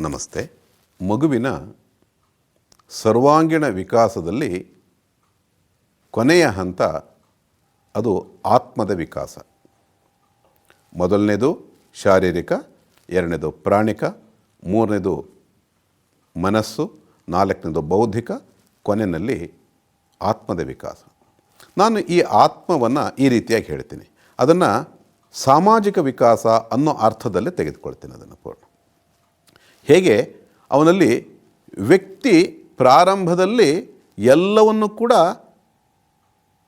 ನಮಸ್ತೆ. ಮಗುವಿನ ಸರ್ವಾಂಗೀಣ ವಿಕಾಸದಲ್ಲಿ ಕೊನೆಯ ಹಂತ ಅದು ಆತ್ಮದ ವಿಕಾಸ. ಮೊದಲನೇದು ಶಾರೀರಿಕ, ಎರಡನೇದು ಪ್ರಾಣಿಕ, ಮೂರನೇದು ಮನಸ್ಸು, ನಾಲ್ಕನೇದು ಬೌದ್ಧಿಕ, ಕೊನೆಯಲ್ಲಿ ಆತ್ಮದ ವಿಕಾಸ. ನಾನು ಈ ಆತ್ಮವನ್ನು ಈ ರೀತಿಯಾಗಿ ಹೇಳ್ತೀನಿ. ಅದನ್ನು ಸಾಮಾಜಿಕ ವಿಕಾಸ ಅನ್ನೋ ಅರ್ಥದಲ್ಲೇ ತೆಗೆದುಕೊಳ್ತೀನಿ ಅದನ್ನು ಪೂರ್ಣ. ಹೇಗೆ? ಅವನಲ್ಲಿ ವ್ಯಕ್ತಿ ಪ್ರಾರಂಭದಲ್ಲಿ ಎಲ್ಲವನ್ನು ಕೂಡ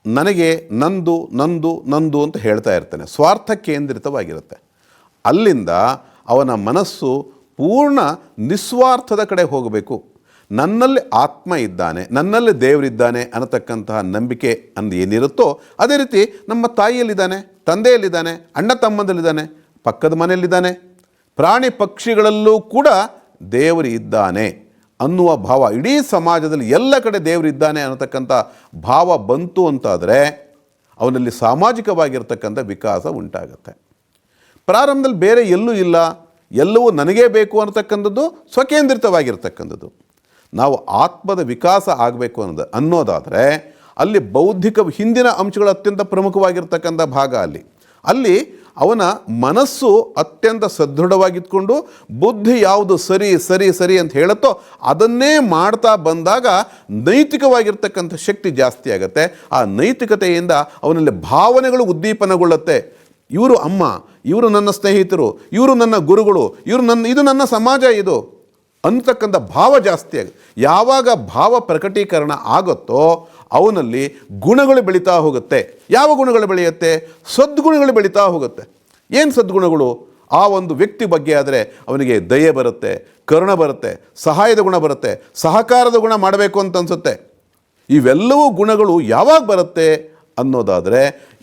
ನನಗೆ ನಂದು ನಂದು ನಂದು ಅಂತ ಹೇಳ್ತಾ ಇರ್ತಾನೆ. ಸ್ವಾರ್ಥ ಕೇಂದ್ರಿತವಾಗಿರುತ್ತೆ. ಅಲ್ಲಿಂದ ಅವನ ಮನಸ್ಸು ಪೂರ್ಣ ನಿಸ್ವಾರ್ಥದ ಕಡೆ ಹೋಗಬೇಕು. ನನ್ನಲ್ಲಿ ಆತ್ಮ ಇದ್ದಾನೆ, ನನ್ನಲ್ಲಿ ದೇವರಿದ್ದಾನೆ ಅನ್ನತಕ್ಕಂತಹ ನಂಬಿಕೆ ಅಂದು ಏನಿರುತ್ತೋ ಅದೇ ರೀತಿ ನಮ್ಮ ತಾಯಿಯಲ್ಲಿದ್ದಾನೆ, ತಂದೆಯಲ್ಲಿದ್ದಾನೆ, ಅಣ್ಣ ತಮ್ಮಂದಲ್ಲಿದ್ದಾನೆ ಪಕ್ಕದ ಮನೆಯಲ್ಲಿದ್ದಾನೆ ಪ್ರಾಣಿ ಪಕ್ಷಿಗಳಲ್ಲೂ ಕೂಡ ದೇವರು ಇದ್ದಾನೆ ಅನ್ನುವ ಭಾವ. ಇಡೀ ಸಮಾಜದಲ್ಲಿ ಎಲ್ಲ ಕಡೆ ದೇವರಿದ್ದಾನೆ ಅನ್ನತಕ್ಕಂಥ ಭಾವ ಬಂತು ಅಂತಾದರೆ ಅವನಲ್ಲಿ ಸಾಮಾಜಿಕವಾಗಿರ್ತಕ್ಕಂಥ ವಿಕಾಸ ಉಂಟಾಗುತ್ತೆ. ಪ್ರಾರಂಭದಲ್ಲಿ ಬೇರೆ ಎಲ್ಲೂ ಇಲ್ಲ, ಎಲ್ಲವೂ ನನಗೇ ಬೇಕು ಅನ್ನತಕ್ಕಂಥದ್ದು ಸ್ವಕೇಂದ್ರಿತವಾಗಿರ್ತಕ್ಕಂಥದ್ದು. ನಾವು ಆತ್ಮದ ವಿಕಾಸ ಆಗಬೇಕು ಅನ್ನೋದು ಅನ್ನೋದಾದರೆ ಅಲ್ಲಿ ಬೌದ್ಧಿಕ ಹಿಂದಿನ ಅಂಶಗಳು ಅತ್ಯಂತ ಪ್ರಮುಖವಾಗಿರ್ತಕ್ಕಂಥ ಭಾಗ ಅಲ್ಲಿ. ಅಲ್ಲಿ ಅವನ ಮನಸ್ಸು ಅತ್ಯಂತ ಸದೃಢವಾಗಿತ್ಕೊಂಡು ಬುದ್ಧಿ ಯಾವುದು ಸರಿ ಸರಿ ಸರಿ ಅಂತ ಹೇಳುತ್ತೋ ಅದನ್ನೇ ಮಾಡ್ತಾ ಬಂದಾಗ ನೈತಿಕವಾಗಿರ್ತಕ್ಕಂಥ ಶಕ್ತಿ ಜಾಸ್ತಿ ಆಗುತ್ತೆ. ಆ ನೈತಿಕತೆಯಿಂದ ಅವನಲ್ಲಿ ಭಾವನೆಗಳು ಉದ್ದೀಪನಗೊಳ್ಳುತ್ತೆ. ಇವರು ಅಮ್ಮ, ಇವರು ನನ್ನ ಸ್ನೇಹಿತರು, ಇವರು ನನ್ನ ಗುರುಗಳು, ಇವರು ನನ್ನ, ಇದು ನನ್ನ ಸಮಾಜ ಇದು ಅಂತಕ್ಕಂಥ ಭಾವ ಜಾಸ್ತಿ ಆಗುತ್ತೆ ಯಾವಾಗ ಭಾವ ಪ್ರಕಟೀಕರಣ ಆಗುತ್ತೋ ಅವನಲ್ಲಿ ಗುಣಗಳು ಬೆಳೀತಾ ಹೋಗುತ್ತೆ. ಯಾವ ಗುಣಗಳು ಬೆಳೆಯುತ್ತೆ? ಸದ್ಗುಣಗಳು ಬೆಳೀತಾ ಹೋಗುತ್ತೆ. ಏನು ಸದ್ಗುಣಗಳು? ಆ ಒಂದು ವ್ಯಕ್ತಿ ಬಗ್ಗೆ ಆದರೆ ಅವನಿಗೆ ದಯೆ ಬರುತ್ತೆ, ಕರುಣ ಬರುತ್ತೆ, ಸಹಾಯದ ಗುಣ ಬರುತ್ತೆ, ಸಹಕಾರದ ಗುಣ ಮಾಡಬೇಕು ಅಂತ ಅನಿಸುತ್ತೆ. ಇವೆಲ್ಲವೂ ಗುಣಗಳು ಯಾವಾಗ ಬರುತ್ತೆ ಅನ್ನೋದಾದರೆ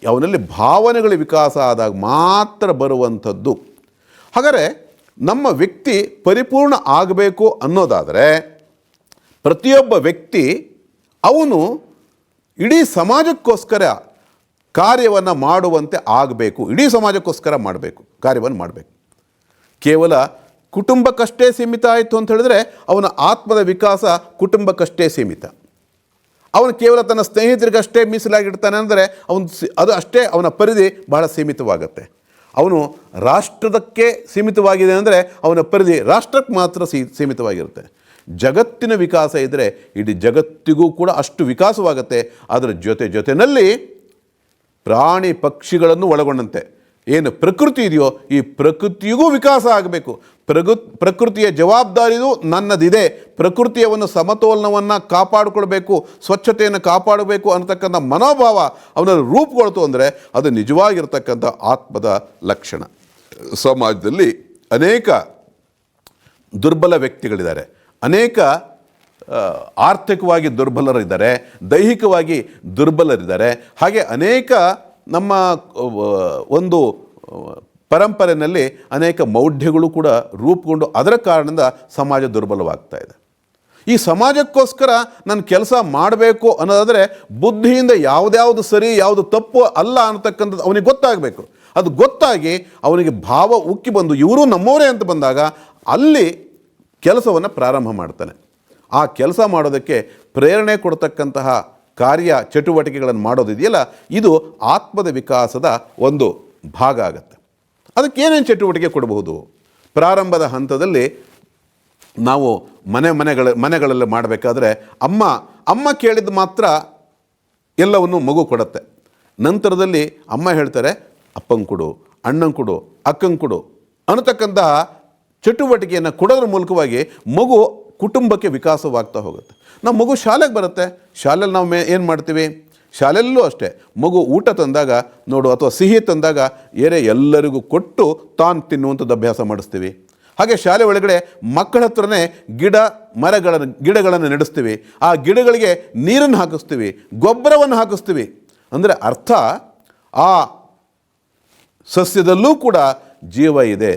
ಅವನಲ್ಲಿ ಭಾವನೆಗಳ ವಿಕಾಸ ಆದಾಗ ಮಾತ್ರ ಬರುವಂಥದ್ದು. ಹಾಗಾದರೆ ನಮ್ಮ ವ್ಯಕ್ತಿ ಪರಿಪೂರ್ಣ ಆಗಬೇಕು ಅನ್ನೋದಾದರೆ ಪ್ರತಿಯೊಬ್ಬ ವ್ಯಕ್ತಿ ಅವನು ಇಡೀ ಸಮಾಜಕ್ಕೋಸ್ಕರ ಕಾರ್ಯವನ್ನು ಮಾಡುವಂತೆ ಆಗಬೇಕು. ಇಡೀ ಸಮಾಜಕ್ಕೋಸ್ಕರ ಮಾಡಬೇಕು. ಕಾರ್ಯವನ್ನು ಮಾಡಬೇಕು. ಕೇವಲ ಕುಟುಂಬಕ್ಕಷ್ಟೇ ಸೀಮಿತ ಆಯಿತು ಅಂತ ಹೇಳಿದ್ರೆ ಅವನ ಆತ್ಮದ ವಿಕಾಸ ಕುಟುಂಬಕ್ಕಷ್ಟೇ ಸೀಮಿತ. ಅವನು ಕೇವಲ ತನ್ನ ಸ್ನೇಹಿತರಿಗಷ್ಟೇ ಮೀಸಲಾಗಿಡ್ತಾನೆ ಅಂದರೆ ಅವನು ಅದು ಅಷ್ಟೇ ಅವನ ಪರಿಧಿ ಬಹಳ ಸೀಮಿತವಾಗುತ್ತೆ. ಅವನು ರಾಷ್ಟ್ರದಕ್ಕೆ ಸೀಮಿತವಾಗಿದೆ ಅಂದರೆ ಅವನ ಪರಿಧಿ ರಾಷ್ಟ್ರಕ್ಕೆ ಮಾತ್ರ ಸೀಮಿತವಾಗಿರುತ್ತೆ. ಜಗತ್ತಿನ ವಿಕಾಸ ಇದ್ದರೆ ಇಡೀ ಜಗತ್ತಿಗೂ ಕೂಡ ಅಷ್ಟು ವಿಕಾಸವಾಗುತ್ತೆ. ಅದರ ಜೊತೆ ಜೊತೆಯಲ್ಲಿ ಪ್ರಾಣಿ ಪಕ್ಷಿಗಳನ್ನು ಒಳಗೊಂಡಂತೆ. ಏನು ಪ್ರಕೃತಿ ಇದೆಯೋ ಈ ಪ್ರಕೃತಿಗೂ ವಿಕಾಸ ಆಗಬೇಕು. ಪ್ರಗು, ಪ್ರಕೃತಿಯ ಜವಾಬ್ದಾರಿಯೂ ನನ್ನದಿದೆ. ಪ್ರಕೃತಿಯ ಒಂದು ಸಮತೋಲನವನ್ನು ಕಾಪಾಡಿಕೊಳ್ಬೇಕು, ಸ್ವಚ್ಛತೆಯನ್ನು ಕಾಪಾಡಬೇಕು ಅನ್ನತಕ್ಕಂಥ ಮನೋಭಾವ ಅವನಲ್ಲಿ ರೂಪುಗೊಳ್ತು ಅಂದರೆ ಅದು ನಿಜವಾಗಿರ್ತಕ್ಕಂಥ ಆತ್ಮದ ಲಕ್ಷಣ. ಸಮಾಜದಲ್ಲಿ ಅನೇಕ ದುರ್ಬಲ ವ್ಯಕ್ತಿಗಳಿದ್ದಾರೆ. ಅನೇಕ ಆರ್ಥಿಕವಾಗಿ ದುರ್ಬಲರಿದ್ದಾರೆ, ದೈಹಿಕವಾಗಿ ದುರ್ಬಲರಿದ್ದಾರೆ. ಹಾಗೆ ಅನೇಕ ನಮ್ಮ ಒಂದು ಪರಂಪರೆಯಲ್ಲಿ ಅನೇಕ ಮೌಢ್ಯಗಳು ಕೂಡ ರೂಪುಗೊಂಡು ಅದರ ಕಾರಣದಿಂದ ಸಮಾಜ ದುರ್ಬಲವಾಗ್ತಾ ಇದೆ. ಈ ಸಮಾಜಕ್ಕೋಸ್ಕರ ನಾನು ಕೆಲಸ ಮಾಡಬೇಕು ಅನ್ನೋದಾದರೆ ಬುದ್ಧಿಯಿಂದ ಯಾವುದ್ಯಾವುದು ಸರಿ, ಯಾವುದು ತಪ್ಪು ಅಲ್ಲ ಅನ್ನತಕ್ಕಂಥದ್ದು ಅವನಿಗೆ ಗೊತ್ತಾಗಬೇಕು. ಅದು ಗೊತ್ತಾಗಿ ಅವನಿಗೆ ಭಾವ ಉಕ್ಕಿ ಬಂದು, ಇವರು ನಮ್ಮವರೇ ಅಂತ ಬಂದಾಗ ಅಲ್ಲಿ ಕೆಲಸವನ್ನು ಪ್ರಾರಂಭ ಮಾಡ್ತಾನೆ. ಆ ಕೆಲಸ ಮಾಡೋದಕ್ಕೆ ಪ್ರೇರಣೆ ಕೊಡ್ತಕ್ಕಂತಹ ಕಾರ್ಯ ಚಟುವಟಿಕೆಗಳನ್ನು ಮಾಡೋದಿದೆಯಲ್ಲ, ಇದು ಆತ್ಮದ ವಿಕಾಸದ ಒಂದು ಭಾಗ ಆಗುತ್ತೆ. ಅದಕ್ಕೆ ಏನೇನು ಚಟುವಟಿಕೆ ಕೊಡಬಹುದು? ಪ್ರಾರಂಭದ ಹಂತದಲ್ಲಿ ನಾವು ಮನೆ ಮನೆಗಳ, ಮನೆಗಳಲ್ಲಿ ಮಾಡಬೇಕಾದ್ರೆ ಅಮ್ಮ ಅಮ್ಮ ಕೇಳಿದ ಮಾತ್ರ ಎಲ್ಲವನ್ನು ಮಗು ಕೊಡುತ್ತೆ. ನಂತರದಲ್ಲಿ ಅಮ್ಮ ಹೇಳ್ತಾರೆ, ಅಪ್ಪಂಗೆ ಕೊಡು, ಅಣ್ಣಂಗೆ ಕೊಡು, ಅಕ್ಕಂಗೆ ಕೊಡು. ಅನ್ನತಕ್ಕಂತಹ ಚಟುವಟಿಕೆಯನ್ನು ಕೊಡೋದ್ರ ಮೂಲಕವಾಗಿ ಮಗು ಕುಟುಂಬಕ್ಕೆ ವಿಕಾಸವಾಗ್ತಾ ಹೋಗುತ್ತೆ. ನಾವು ಮಗು ಶಾಲೆಗೆ ಬರುತ್ತೆ ಶಾಲೆಯಲ್ಲಿ ನಾವು ಮೇ ಏನು ಮಾಡ್ತೀವಿ? ಶಾಲೆಯಲ್ಲೂ ಅಷ್ಟೇ, ಮಗು ಊಟ ತಂದಾಗ ನೋಡು ಅಥವಾ ಸಿಹಿ ತಂದಾಗ ಏರೆ ಎಲ್ಲರಿಗೂ ಕೊಟ್ಟು ತಾನು ತಿನ್ನುವಂಥದ್ದು ಅಭ್ಯಾಸ ಮಾಡಿಸ್ತೀವಿ. ಹಾಗೆ ಶಾಲೆ ಒಳಗಡೆ ಮಕ್ಕಳ ಹತ್ರನೇ ಗಿಡ ಮರಗಳನ್ನು, ಗಿಡಗಳನ್ನು ನಡೆಸ್ತೀವಿ. ಆ ಗಿಡಗಳಿಗೆ ನೀರನ್ನು ಹಾಕಿಸ್ತೀವಿ, ಗೊಬ್ಬರವನ್ನು ಹಾಕಿಸ್ತೀವಿ. ಅಂದರೆ ಅರ್ಥ, ಆ ಸಸ್ಯದಲ್ಲೂ ಕೂಡ ಜೀವ ಇದೆ.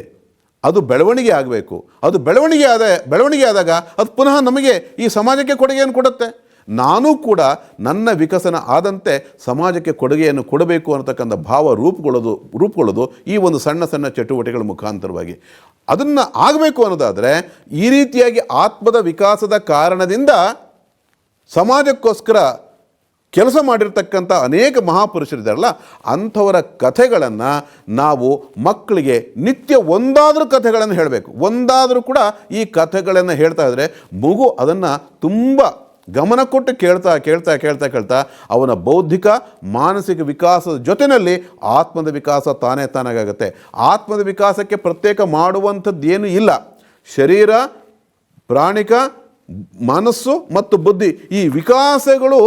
ಅದು ಬೆಳವಣಿಗೆ ಆಗಬೇಕು. ಅದು ಬೆಳವಣಿಗೆ ಆದ, ಬೆಳವಣಿಗೆ ಆದಾಗ ಅದು ಪುನಃ ನಮಗೆ ಈ ಸಮಾಜಕ್ಕೆ ಕೊಡುಗೆಯನ್ನು ಕೊಡುತ್ತೆ. ನಾನೂ ಕೂಡ ನನ್ನ ವಿಕಸನ ಆದಂತೆ ಸಮಾಜಕ್ಕೆ ಕೊಡುಗೆಯನ್ನು ಕೊಡಬೇಕು ಅನ್ನತಕ್ಕಂಥ ಭಾವ ರೂಪುಗೊಳ್ಳೋದು ರೂಪುಗೊಳ್ಳೋದು ಈ ಒಂದು ಸಣ್ಣ ಸಣ್ಣ ಚಟುವಟಿಕೆಗಳ ಮುಖಾಂತರವಾಗಿ. ಅದನ್ನು ಆಗಬೇಕು ಅನ್ನೋದಾದರೆ ಈ ರೀತಿಯಾಗಿ ಆತ್ಮದ ವಿಕಾಸದ ಕಾರಣದಿಂದ ಸಮಾಜಕ್ಕೋಸ್ಕರ ಕೆಲಸ ಮಾಡಿರ್ತಕ್ಕಂಥ ಅನೇಕ ಮಹಾಪುರುಷರಿದ್ದಾರಲ್ಲ, ಅಂಥವರ ಕಥೆಗಳನ್ನು ನಾವು ಮಕ್ಕಳಿಗೆ ನಿತ್ಯ ಒಂದಾದರೂ ಕಥೆಗಳನ್ನು ಹೇಳಬೇಕು. ಒಂದಾದರೂ ಕೂಡ ಈ ಕಥೆಗಳನ್ನು ಹೇಳ್ತಾ ಇದ್ದರೆ ಮಗು ಅದನ್ನು ತುಂಬ ಗಮನ ಕೊಟ್ಟು ಕೇಳ್ತಾ ಕೇಳ್ತಾ ಕೇಳ್ತಾ ಕೇಳ್ತಾ ಅವನ ಬೌದ್ಧಿಕ, ಮಾನಸಿಕ ವಿಕಾಸದ ಜೊತೆಯಲ್ಲಿ ಆತ್ಮದ ವಿಕಾಸ ತಾನೇ ತಾನಾಗುತ್ತೆ ಆತ್ಮದ ವಿಕಾಸಕ್ಕೆ ಪ್ರತ್ಯೇಕ ಮಾಡುವಂಥದ್ದು ಏನು ಇಲ್ಲ. ಶರೀರ, ಪ್ರಾಣಿಕ, ಮನಸ್ಸು ಮತ್ತು ಬುದ್ಧಿ ಈ ವಿಕಾಸಗಳು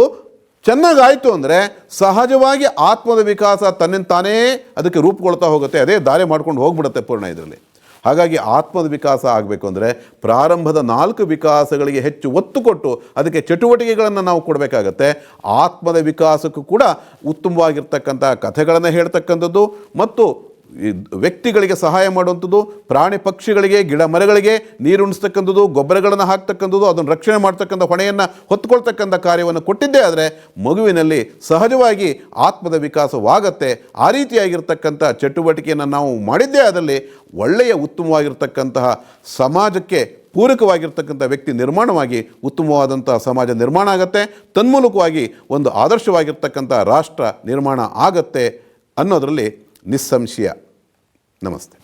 ಚೆನ್ನಾಗಾಯಿತು ಅಂದರೆ ಸಹಜವಾಗಿ ಆತ್ಮದ ವಿಕಾಸ ತನ್ನಿಂದ ತಾನೇ ಅದಕ್ಕೆ ರೂಪುಗೊಳ್ತಾ ಹೋಗುತ್ತೆ. ಅದೇ ದಾರಿ ಮಾಡ್ಕೊಂಡು ಹೋಗ್ಬಿಡುತ್ತೆ ಪೂರ್ಣ ಇದರಲ್ಲಿ. ಹಾಗಾಗಿ ಆತ್ಮದ ವಿಕಾಸ ಆಗಬೇಕು ಅಂದರೆ ಪ್ರಾರಂಭದ ನಾಲ್ಕು ವಿಕಾಸಗಳಿಗೆ ಹೆಚ್ಚು ಒತ್ತು ಕೊಟ್ಟು ಅದಕ್ಕೆ ಚಟುವಟಿಕೆಗಳನ್ನು ನಾವು ಕೊಡಬೇಕಾಗತ್ತೆ. ಆತ್ಮದ ವಿಕಾಸಕ್ಕೂ ಕೂಡ ಉತ್ತಮವಾಗಿರ್ತಕ್ಕಂಥ ಕಥೆಗಳನ್ನು ಹೇಳ್ತಕ್ಕಂಥದ್ದು ಮತ್ತು ವ್ಯಕ್ತಿಗಳಿಗೆ ಸಹಾಯ ಮಾಡುವಂಥದ್ದು, ಪ್ರಾಣಿ ಪಕ್ಷಿಗಳಿಗೆ, ಗಿಡ ಮರಗಳಿಗೆ ನೀರುಣಿಸ್ತಕ್ಕಂಥದ್ದು ಗೊಬ್ಬರಗಳನ್ನು ಹಾಕ್ತಕ್ಕಂಥದ್ದು, ಅದನ್ನು ರಕ್ಷಣೆ ಮಾಡ್ತಕ್ಕಂಥ ಹೊಣೆಯನ್ನು ಹೊತ್ಕೊಳ್ತಕ್ಕಂಥ ಕಾರ್ಯವನ್ನು ಕೊಟ್ಟಿದ್ದೇ ಆದರೆ ಮಗುವಿನಲ್ಲಿ ಸಹಜವಾಗಿ ಆತ್ಮದ ವಿಕಾಸವಾಗತ್ತೆ. ಆ ರೀತಿಯಾಗಿರ್ತಕ್ಕಂಥ ಚಟುವಟಿಕೆಯನ್ನು ನಾವು ಮಾಡಿದ್ದೇ ಆದಲ್ಲಿ ಒಳ್ಳೆಯ ಉತ್ತಮವಾಗಿರ್ತಕ್ಕಂತಹ ಸಮಾಜಕ್ಕೆ ಪೂರಕವಾಗಿರ್ತಕ್ಕಂಥ ವ್ಯಕ್ತಿ ನಿರ್ಮಾಣವಾಗಿ ಉತ್ತಮವಾದಂಥ ಸಮಾಜ ನಿರ್ಮಾಣ ಆಗತ್ತೆ. ತನ್ಮೂಲಕವಾಗಿ ಒಂದು ಆದರ್ಶವಾಗಿರ್ತಕ್ಕಂಥ ರಾಷ್ಟ್ರ ನಿರ್ಮಾಣ ಆಗತ್ತೆ ಅನ್ನೋದರಲ್ಲಿ ನಿಸ್ಸಂಶಯ. ನಮಸ್ತೆ